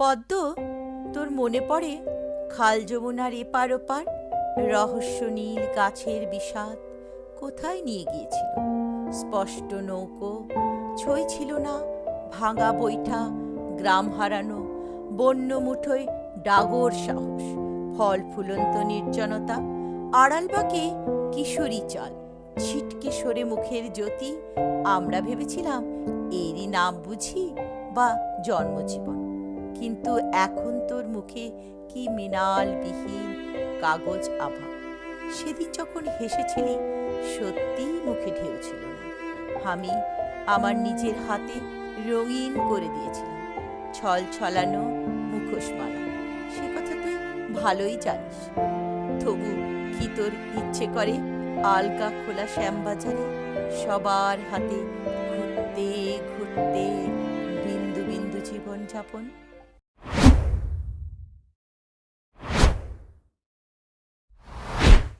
পদ্ম, তোর মনে পড়ে খাল যমুনার এপার ওপার? রহস্য নীল গাছের বিষাদ কোথায় নিয়ে গিয়েছিল? স্পষ্ট নৌকো, ছই ছিল না, ভাঙা বৈঠা, গ্রাম হারানো, বন্য মুঠোয় ডাগর সাহস, ফল ফুলন্ত নির্জনতা। আড়াল আড়ালবাকে কিশোরী চাল, ছিটকে সরে মুখের জ্যোতি। আমরা ভেবেছিলাম, এরই নাম বুঝি বা জন্মজীবন। কিন্তু এখন তোর মুখে কি মৃণাল বিহীন কাগজ আভা? সেদিন যখন হেসেছিলি, সত্যিই মুখে ঢেউ ছিল না। আমি আমার নিজের হাতে রঙিন করে দিয়েছিলাম। ছল ছলানো মুখোশমালা সে কথা তুই ভালোই জানিস। তবু কি তোর ইচ্ছে করে আলকা খোলা শ্যামবাজারে সবার হাতে ঘুরতে ঘুরতে বিন্দু বিন্দু জীবন যাপন